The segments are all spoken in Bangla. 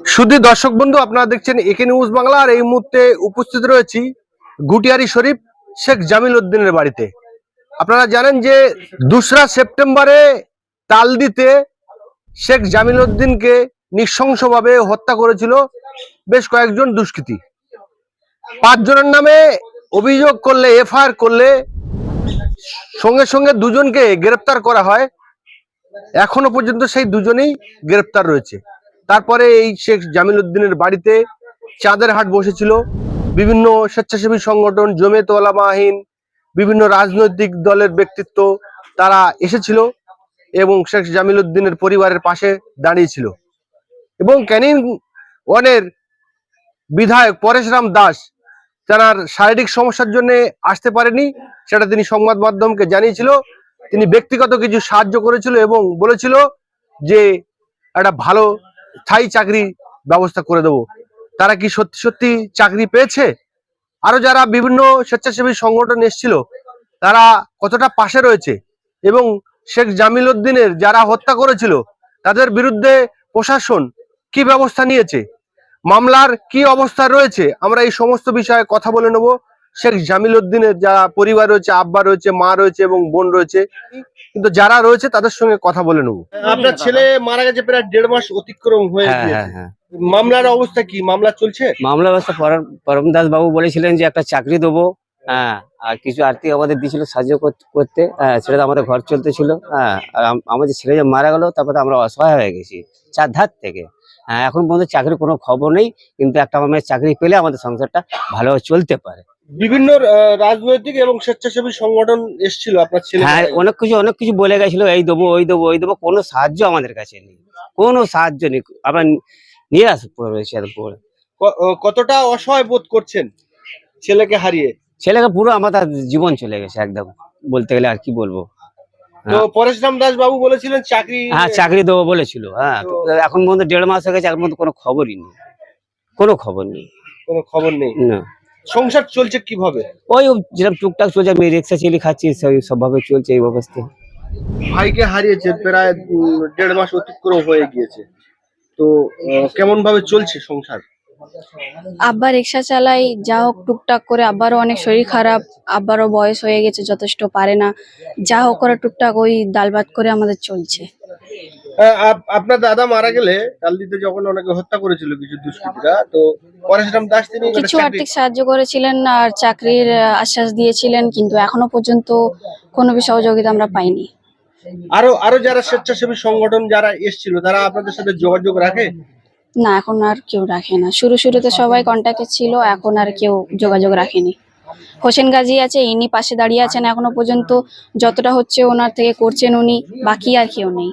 শুধু দর্শক বন্ধু, আপনারা দেখছেন একে নিউজ বাংলা, আর এই মুহূর্তে উপস্থিত রয়েছি গুটিয়ারি শরীফ শেখ জামিল উদ্দিনের বাড়িতে। আপনারা জানেন যে দোসরা সেপ্টেম্বরে তালদিতে শেখ জামিল উদ্দিনকে নৃশংসভাবে হত্যা করেছিল বেশ কয়েকজন দুষ্কৃতী। পাঁচজনের নামে অভিযোগ করলে, এফআইআর করলে সঙ্গে সঙ্গে দুজনকে গ্রেপ্তার করা হয়। এখনও পর্যন্ত সেই দুজনেই গ্রেপ্তার রয়েছে। তারপরে এই শেখ জামিল উদ্দিনের বাড়িতে চাঁদের হাট বসেছিল। বিভিন্ন স্বেচ্ছাসেবী সংগঠন জমেত ওলামাহীন বিভিন্ন রাজনৈতিক দলের ব্যক্তিত্ব তারা এসেছিল এবং শেখ জামিল উদ্দিনের পরিবারের পাশে দাঁড়িয়েছিল। এবং ক্যানিং ওয়ানের বিধায়ক পরেশরাম দাস তার শারীরিক সমস্যার জন্য আসতে পারেনি, সেটা তিনি সংবাদ মাধ্যমকে জানিয়েছিল। তিনি ব্যক্তিগত কিছু সাহায্য করেছিল এবং বলেছিল যে একটা ভালো স্থায়ী চাকরি ব্যবস্থা করে দেব। তারা কি সত্যি সত্যি চাকরি পেয়েছে? আরও যারা বিভিন্ন স্বেচ্ছাসেবী সংগঠন এসেছিল, তারা কতটা পাশে রয়েছে? এবং শেখ জামিল উদ্দিনের যারা হত্যা করেছিল, তাদের বিরুদ্ধে প্রশাসন কি ব্যবস্থা নিয়েছে? মামলার কি অবস্থা রয়েছে? আমরা এই সমস্ত বিষয়ে কথা বলে নেব। শেখ জামিল উদ্দিনের যারা পরিবার রয়েছে, আব্বা রয়েছে, মা রয়েছে এবং বোন রয়েছে কিন্তু যারা রয়েছে তাদের সঙ্গে কথা বলে নেব। আপনার ছেলে মারা গেছে প্রায় দেড় মাস অতিক্রম হয়ে হ্যাঁ হ্যাঁ হ্যাঁ। মামলার অবস্থা কি? মামলা চলছে? মামলা ব্যবস্থা পরম- দাস বাবু বলেছিলেন যে একটা চাকরি দেবো হ্যাঁ আর কিছু আর্থিক আমাদের দিয়েছিল সাহায্য কর- করতে হ্যাঁ সেটা আমাদের ঘর চলতেছিল হ্যাঁ আর আমাদের ছেলে যে মারা গেল তারপরে আমরা অসহায় হয়ে গেছি চার ধার থেকে। হ্যাঁ এখন পর্যন্ত চাকরির কোনো খবর নেই কিন্তু একটা আমার চাকরি পেলে আমাদের সংসারটা ভালোভাবে চলতে পারে। বিভিন্ন রাজনৈতিক এবং স্বেচ্ছাসেবী সংগঠন এসেছিল আপনার ছেলে হ্যাঁ অনেক কিছু অনেক কিছু বলে গেছিল এই দেবো ওই দেবো ওই দেবো কোনো সাহায্য আমাদের কাছে নেই। কোনো সাহায্য নেই। আমরা নিয়ে রয়েছি পরে। কতটা অসহায় বোধ করছেন ছেলেকে হারিয়ে? ছেলেকে পুরো আমার তার জীবন চলে গেছে একদম। বলতে গেলে আর কি বলব। তো পরেশরাম দাস বাবু বলেছিলেন চাকরি হ্যাঁ চাকরি দেবো বলেছিল হ্যাঁ। এখন পর্যন্ত দেড় মাস হয়ে গেছে এখন পর্যন্ত কোনো খবরই নেই। কোনো খবর নেই। কোনো খবর নেই? না। সংসার চলছে কীভাবে? ওই যেরকম টুকটাক চলছে আমি রিক্সা চালিয়ে খাচ্ছি সবভাবে চলছে এই অবস্থা। ভাইকে হারিয়েছে প্রায় দেড় মাস অতিক্রম হয়ে গিয়েছে। তো কেমন ভাবে চলছে সংসার? আব্বা রিক্সা চালাই যা হোক টুকটাক করে আব্বারও অনেক শরীর খারাপ আব্বারও বয়স হয়ে গেছে যথেষ্ট পারে না। যা হোক করে টুকটাক ওই ডাল ভাত করে আমাদের চলছে। আপনার দাদা মারা গেলে কালদিতে যখন অনেকে হত্যা করেছিল কিছু দুষ্কৃতীরা তো পরেশরাম দাস তিনি কিছু আর্থিক সাহায্য করেছিলেন আর চাকরির আশ্বাস দিয়েছিলেন কিন্তু এখনও পর্যন্ত কোনো বি সহযোগিতা আমরা পাইনি। আরও আরও যারা স্বেচ্ছাসেবী সংগঠন যারা এসেছিল তারা আপনাদের সাথে যোগাযোগ রাখে? না এখন আর কেউ রাখে না। শুরু শুরুতে সবাই কন্ট্যাক্টে ছিল এখন আর কেউ যোগাযোগ রাখেনি। হোসেন গাজী আছে ইনি পাশে দাঁড়িয়ে আছেন এখনও পর্যন্ত। যতটা হচ্ছে ওনার থেকে করছেন উনি বাকি আর কেউ নেই।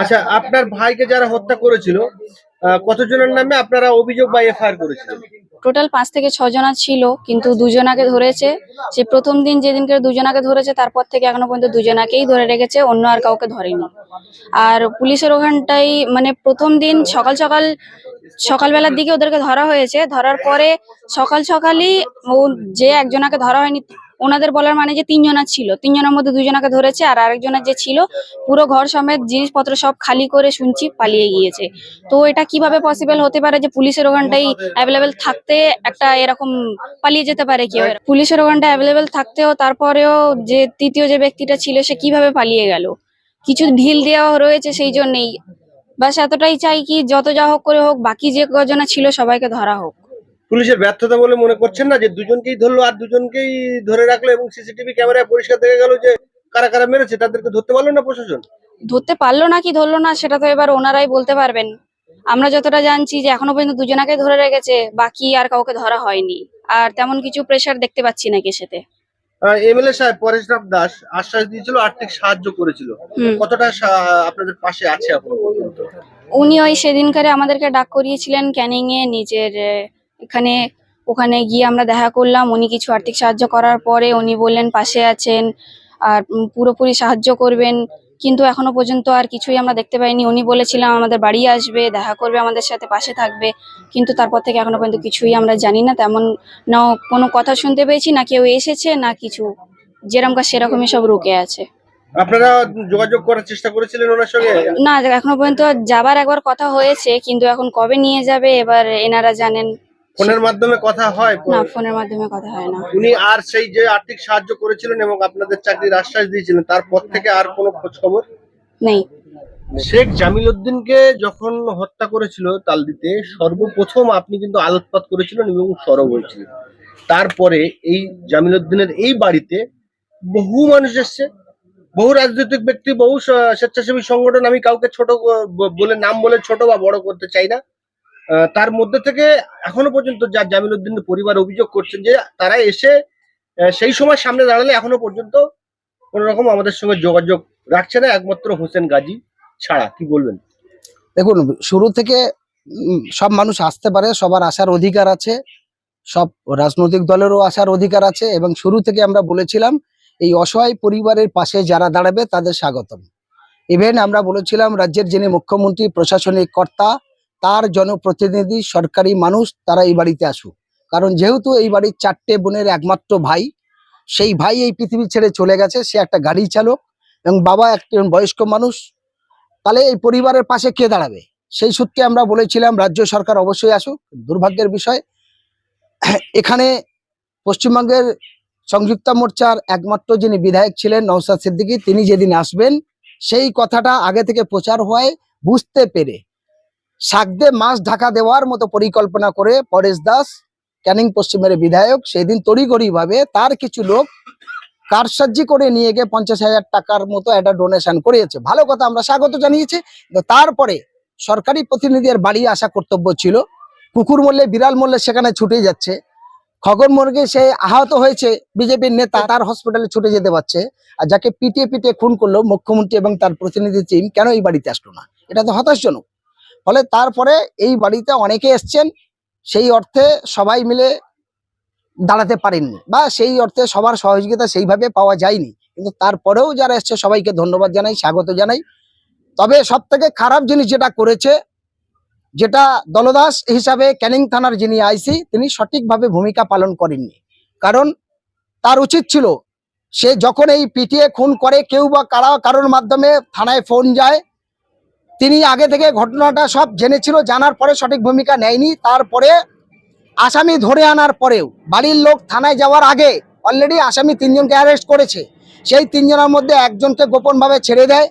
আচ্ছা আপনার ভাইকে যারা হত্যা করেছিল কতজনের নামে আপনারা অভিযোগ বা এফআইআর করেছিলেন? টোটাল পাঁচ থেকে ছজনা ছিল, কিন্তু দুজনাকে ধরেছে। সে প্রথম দিন যেদিনকে দুজনাকে ধরেছে, তারপর থেকে এখনও পর্যন্ত দুজনাকেই ধরে রেখেছে, অন্য আর কাউকে ধরেনি। আর পুলিশের ওখানটাই মানে প্রথম দিন সকাল সকাল, সকালবেলার দিকে ওদেরকে ধরা হয়েছে। ধরার পরে সকাল সকালই যে একজনাকে ধরা হয়নি ওনাদের বলার মানে যে তিনজনা ছিল। তিনজনের মধ্যে দুজনাকে ধরেছে আর আরেকজনের যে ছিল পুরো ঘর সমেত জিনিসপত্র সব খালি করে শুনছি পালিয়ে গিয়েছে। তো এটা কীভাবে পসিবল হতে পারে যে পুলিশের ওখানটাই অ্যাভেলেবেল থাকতে একটা এরকম পালিয়ে যেতে পারে কেউ? পুলিশের ওখানটা অ্যাভেলেবেল থাকতেও তারপরেও যে তৃতীয় যে ব্যক্তিটা ছিল সে কীভাবে পালিয়ে গেল? কিছু ঢিল দেওয়া রয়েছে সেই জন্যই। বাস এতটাই চাই কি যত যা হোক করে হোক বাকি যে কজনা ছিল সবাইকে ধরা হোক। পুলিশের ব্যর্থতা বলে মনে করছেন না? যে দুজনকেই ধরলো আর দুজনকেই ধরে রাখল এবং সিসিটিভি ক্যামেরায় পরিষ্কার দেখা গেল যে কারা কারা মেরেছে তাদেরকে ধরতে পারল না প্রশাসন? ধরতে পারল না কি ধরলো না সেটা তো এবার ওনারাই বলতে পারবেন। আমরা যতটা জানছি যে এখনও পর্যন্ত দুজনাকে ধরে রেখেছে বাকি আর কাউকে ধরা হয়নি। আর তেমন কিছু প্রেশার দেখতে পাচ্ছি না কেসেতে। এমএলএ সাহেব পরেশরাম দাস আশ্বাস দিয়েছিল আর্থিক সাহায্য করেছিল। কতটা আপনাদের পাশে আছে উনি ওই সেদিনকারে আমাদেরকে ডাক করিয়েছিলেন ক্যানিং এ নিজের এখানে ওখানে গিয়ে আমরা দেখা করলাম উনি কিছু আর্থিক সাহায্য করার পরে উনি বললেন পাশে আছেন আর পুরোপুরি সাহায্য করবেন। কিন্তু এখনও পর্যন্ত আর কিছুই আমরা দেখতে পাইনি। উনি বলেছিলাম আমাদের বাড়ি আসবে দেখা করবে আমাদের সাথে পাশে থাকবে। কিন্তু তারপর থেকে এখনও পর্যন্ত কিছুই আমরা জানি না তেমন না কোনো কথা শুনতে পেয়েছি না কেউ এসেছে না কিছু। যেরকম কাজ সেরকমই সব রুকে আছে। আপনারা যোগাযোগ করার চেষ্টা করেছিলেন ওনার সঙ্গে? না এখনও পর্যন্ত যাবার একবার কথা হয়েছে কিন্তু এখন কবে নিয়ে যাবে এবার এনারা জানেন। ফোনের মাধ্যমে কথা হয় না ফোনের মাধ্যমে কথা হয় না। উনি আর সেই যে আর্থিক সাহায্য করেছিলেন এবং আপনাদের চাকরির আশ্বাস দিয়েছিলেন তারপর থেকে আর কোনো খোঁজ খবর? নেই। শেখ জামিল উদ্দিনকে যখন হত্যা করেছিল তালদিতে সর্বপ্রথম আপনি কিন্তু আলোকপাত করেছিলেন এবং সরব হয়েছিলেন। তারপরে এই জামিল উদ্দিনের এই বাড়িতে বহু মানুষ এসছে বহু রাজনৈতিক ব্যক্তি বহু স্বেচ্ছাসেবী সংগঠন আমি কাউকে ছোট বলে নাম বলে ছোট বা বড় করতে চাই না। তার মধ্যে থেকে এখনও পর্যন্ত যা জামিল উদ্দিনের পরিবার অভিযোগ করছেন যে তারা এসে সেই সময় সামনে দাঁড়ালে এখনও পর্যন্ত কোন রকম আমাদের সঙ্গে যোগাযোগ রাখছে না, একমাত্র হোসেন গাজী ছাড়া। কি বলবেন? দেখুন, শুরু থেকে সব মানুষ আসতে পারে, সবার আসার অধিকার আছে, সব রাজনৈতিক দলেরও আসার অধিকার আছে এবং শুরু থেকে আমরা বলেছিলাম, এই অসহায় পরিবারের পাশে যারা দাঁড়াবে তাদের স্বাগতম। ইভেন আমরা বলেছিলাম, রাজ্যের যিনি মুখ্যমন্ত্রী, প্রশাসনিক কর্তা তার জনপ্রতিনিধি সরকারি মানুষ তারা এই বাড়িতে আসুক। কারণ যেহেতু এই বাড়ির চারটে বোনের একমাত্র ভাই, সেই ভাই এই পৃথিবী ছেড়ে চলে গেছে, সে একটা গাড়ি চালক এবং বাবা একজন বয়স্ক মানুষ। তাহলে এই পরিবারের পাশে কে দাঁড়াবে? সেই সূত্রে আমরা বলেছিলাম, রাজ্য সরকার অবশ্যই আসুক। দুর্ভাগ্যের বিষয়, এখানে পশ্চিমবঙ্গের সংযুক্ত মোর্চার একমাত্র যিনি বিধায়ক ছিলেন নওসাদ সিদ্দিকী, তিনি যেদিন আসবেন, সেই কথাটা আগে থেকে প্রচার হয় বুঝতে পেরে। সাকদে মাছ ঢাকা দেওয়ার মতো পরিকল্পনা করে পরেশ দাস, ক্যানিং পশ্চিমের বিধায়ক, সেদিন তড়িঘড়ি ভাবে তার কিছু লোক কারসাজি করে নিয়ে গিয়ে পঞ্চাশ হাজার টাকার মতো একটা ডোনেশন করিয়েছে। ভালো কথা, আমরা স্বাগত জানিয়েছি। তারপরে সরকারি প্রতিনিধির বাড়ি আসা কর্তব্য ছিল। কুকুর মরলে, বিড়াল মরলে সেখানে ছুটে যাচ্ছে। খগন মুরগি সে আহত হয়েছে, বিজেপির নেতা তার হসপিটালে ছুটে যেতে পারছে। আর যাকে পিটিয়ে পিটিয়ে খুন করল মুখ্যমন্ত্রী এবং তার প্রতিনিধি টিম কেন এই বাড়িতে আসলো না? এটা তো হতাশজনক। ফলে তারপরে এই বাড়িতে অনেকে এসছেন, সেই অর্থে সবাই মিলে দাঁড়াতে পারেননি বা সেই অর্থে সবার সহযোগিতা সেইভাবে পাওয়া যায়নি। কিন্তু তারপরেও যারা এসছে সবাইকে ধন্যবাদ জানাই, স্বাগত জানাই। তবে সব থেকে খারাপ জিনিস যেটা করেছে, যেটা দলদাস হিসাবে ক্যানিং থানার যিনি আইসি, তিনি সঠিকভাবে ভূমিকা পালন করেননি। কারণ তার উচিত ছিল, সে যখন এই পিটিয়ে খুন করে, কেউ বা কারা, কারোর মাধ্যমে থানায় ফোন যায় তিনি আগে থেকে ঘটনাটা সব জেনেছিল, জানার পরে সঠিক ভূমিকা নেয়নি। তারপরে আসামি ধরে আনার পরেও, বাড়ির লোক থানায় যাওয়ার আগে অলরেডি আসামি তিনজনকে অ্যারেস্ট করেছে। সেই তিনজনের মধ্যে একজনকে গোপনভাবে ছেড়ে দেয়।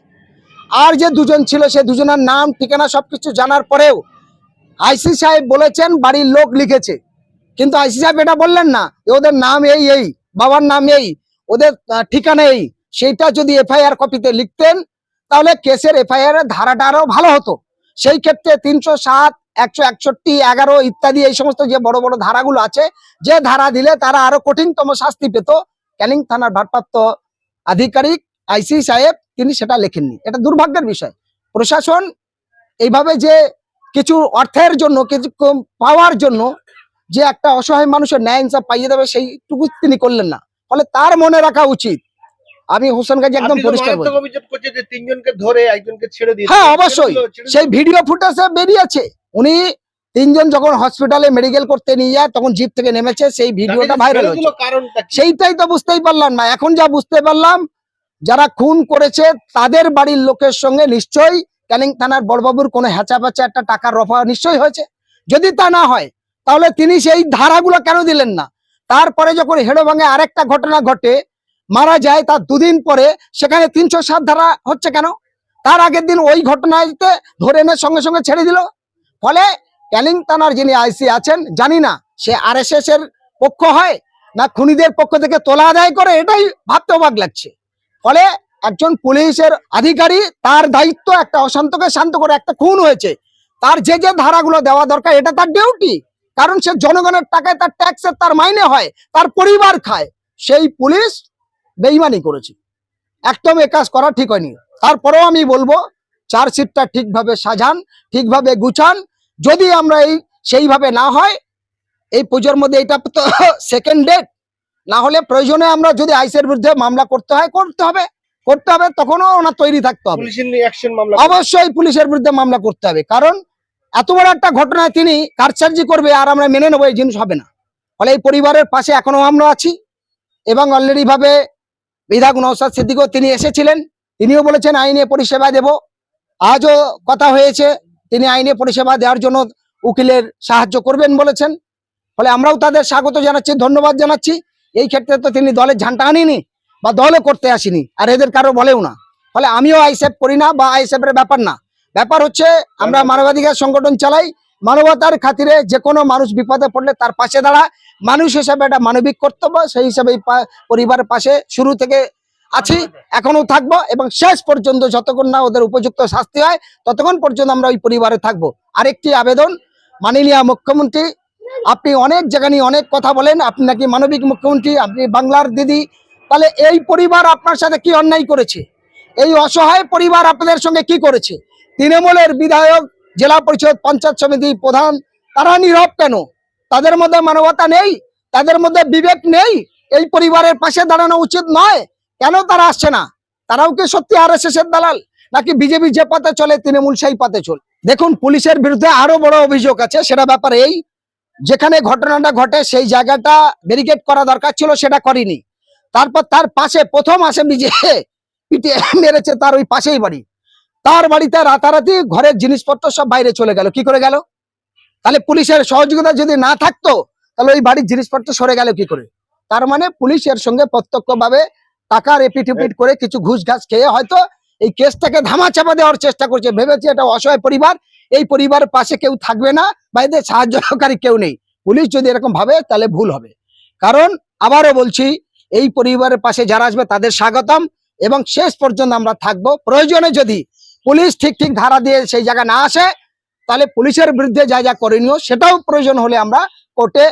আর যে দুজন ছিল, সে দুজনের নাম, ঠিকানা সব কিছু জানার পরেও আইসি সাহেব বলেছেন, বাড়ির লোক লিখেছে। কিন্তু আইসি সাহেব এটা বললেন না ওদের নাম এই এই, বাবার নাম এই, ওদের ঠিকানা এই। সেইটা যদি এফআইআর কপিতে লিখতেন তাহলে কেসের এফআইআর এর ধারাটা আরও ভালো হতো। সেই ক্ষেত্রে তিনশো সাত, একশো একষট্টি, এগারো ইত্যাদি এই সমস্ত যে বড় বড় ধারাগুলো আছে, যে ধারা দিলে তারা আরও কঠিনতম শাস্তি পেত। ক্যানিং থানার ভারপ্রাপ্ত আধিকারিক আইসি সাহেব, তিনি সেটা লেখেননি। এটা দুর্ভাগ্যের বিষয়। প্রশাসন এইভাবে যে কিছু অর্থের জন্য, কিছু পাওয়ার জন্য যে একটা অসহায় মানুষের ন্যায় ইনসাফ পাইয়ে দেবে, সেইটুকু তিনি করলেন না। ফলে তার মনে রাখা উচিত আমি হোসেন গাজী একদম পরিষ্কার মারাত্মক বলছি। অভিযোগ করছেন যে তিনজনকে ধরে একজনকে ছেড়ে দিয়েছে। হ্যাঁ, অবশ্যই। সেই ভিডিও ফুটেজে বেরিয়েছে। উনি তিনজন যখন হসপিটালে মেডিকেল করতে নিয়ে যায় তখন জিপ থেকে নেমেছে সেই ভিডিওটা ভাইরাল ছেড়ে হয়েছে। কারণটা সেইটাই তো বুঝতেই পারলাম না। এখন যা বুঝতে পারলাম যারা খুন করেছে তাদের বাড়ির লোকের সঙ্গে নিশ্চয়ই ক্যানিং থানার বড়বাবুর কোনো হ্যাচা প্যাচা একটা টাকার রফা নিশ্চয়ই হয়েছে। যদি তা না হয় তাহলে তিনি সেই ধারাগুলো কেন দিলেন না? তারপরে যখন হেড়ো ভাঙে আরেকটা ঘটনা ঘটে মারা যায় তার দুদিন পরে, সেখানে তিনশো সাত ধারা হচ্ছে কেন? তার আগের দিন ওই ঘটনাতে ধরে এনে সঙ্গে সঙ্গে ছেড়ে দিল। ফলে ক্যানিং থানার যিনি আইসি আছেন, জানি না সে আর এর পক্ষ হয় না খুনিদের পক্ষ থেকে তোলা আদায় করে, এটাই ভাবতে অবাক লাগছে। ফলে একজন পুলিশের আধিকারী তার দায়িত্ব একটা অশান্তকে শান্ত করে, একটা খুন হয়েছে। তার যে যে ধারাগুলো দেওয়া দরকার, এটা তার ডিউটি কারণ সে জনগণের টাকায় তার ট্যাক্সের তার মাইনে হয়, তার পরিবার খায়। সেই পুলিশ বেইমানি করেছে। একদম এ কাজ করা ঠিক হয়নি। তারপরেও আমি বলব চার্জশিটটা ঠিকভাবে সাজান ঠিকভাবে গুছান। যদি আমরা এই সেইভাবে না হয় এই পুজোর মধ্যে এটা তো সেকেন্ড ডেট না হলে প্রয়োজনে আমরা যদি আইসের বিরুদ্ধে মামলা করতে হয় করতে হবে। করতে হবে তখনও ওনার তৈরি থাকতে হবে। অবশ্যই পুলিশের বিরুদ্ধে মামলা করতে হবে। কারণ এত বড় একটা ঘটনায় তিনি কারসার্জি করবে আর আমরা মেনে নেব এই জিনিস হবে না। ফলে এই পরিবারের পাশে এখনও আমরা আছি এবং অলরেডি ভাবে বিধায়ক নৌসাদ সিদ্দিকও তিনি এসেছিলেন। তিনিও বলেছেন, আইনে পরিষেবা দেব। আজও কথা হয়েছে, তিনি আইনে পরিষেবা দেওয়ার জন্য উকিলের সাহায্য করবেন বলেছেন। ফলে আমরাও তাদের স্বাগত জানাচ্ছি, ধন্যবাদ জানাচ্ছি। এই ক্ষেত্রে তো তিনি দলের ঝান্টা আনিনি বা দলও করতে আসেনি, আর এদের কারও বলেও না। ফলে আমিও আইসেফ করি না বা আইসেফের ব্যাপার না। ব্যাপার হচ্ছে, আমরা মানবাধিকার সংগঠন চালাই, মানবতার খাতিরে যে কোনো মানুষ বিপদে পড়লে তার পাশে দাঁড়া মানুষ হিসাবে একটা মানবিক কর্তব্য, সেই হিসাবে পরিবারের পাশে শুরু থেকে আছি এখনও থাকব এবং শেষ পর্যন্ত যতক্ষণ না ওদের উপযুক্ত শাস্তি হয়, ততক্ষণ পর্যন্ত আমরা ওই পরিবারে থাকব। আরেকটি আবেদন, মাননীয় মুখ্যমন্ত্রী, আপনি অনেক জায়গা নিয়ে অনেক কথা বলেন, আপনি নাকি মানবিক মুখ্যমন্ত্রী, আপনি বাংলার দিদি, তাহলে এই পরিবার আপনার সাথে কি অন্যায় করেছে? এই অসহায় পরিবার আপনাদের সঙ্গে কি করেছে? তৃণমূলের বিধায়ক, জেলা পরিষদ পঞ্চায়েত সমিতি প্রধান, তারা নীরব কেন? তাদের মধ্যে মানবতা নেই, তাদের মধ্যে বিবেক নেই, এই পরিবারের পাশে দাঁড়ানো উচিত নয়। কেন তারা আসছে না? তারাও কি সত্যি আর দালাল? নাকি বিজেপি যে পথে চলে, তৃণমূল সেই পথে চলে দেখুন, পুলিশের বিরুদ্ধে আরও বড় অভিযোগ আছে, সেটা ব্যাপার এই, যেখানে ঘটনাটা ঘটে, সেই জায়গাটা ব্যারিকেড করা দরকার ছিল, সেটা করিনি। তারপর তার পাশে প্রথম অ্যাসেম্বলি যে পিটে মেরেছে, তার ওই পাশেই বাড়ি। তার বাড়িতে রাতারাতি ঘরের জিনিসপত্র সব বাইরে চলে গেল। কি করে গেল? তাহলে পুলিশের সহযোগিতা যদি না থাকতো, তাহলে ওই বাড়ির জিনিসপত্র সরে গেল কি করে? তার মানে পুলিশের সঙ্গে প্রত্যক্ষভাবে টাকার এপিটিপিট করে কিছু ঘুষ ঘাস খেয়ে হয়তো এই কেসটাকে ধামা চাপা দেওয়ার চেষ্টা করছে। ভেবেছে এটা অসহায় পরিবার, এই পরিবারের পাশে কেউ থাকবে না বা এদের সাহায্যকারী কেউ নেই। পুলিশ যদি এরকম ভাবে, তাহলে ভুল হবে। কারণ আবারও বলছি, এই পরিবারের পাশে যারা আসবে তাদের স্বাগতম এবং শেষ পর্যন্ত আমরা থাকব। প্রয়োজনে যদি পুলিশ ঠিক ঠিক ধারা দিয়ে সেই জায়গা না আসে তাহলে পুলিশের বিরুদ্ধে যা যা করণীয় সেটাও প্রয়োজন হলে আমরা কোর্টে,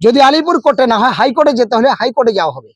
যদি আলিপুর কোর্টে না হয়, হাইকোর্টে যেতে হলে হাইকোর্টে যাওয়া হবে।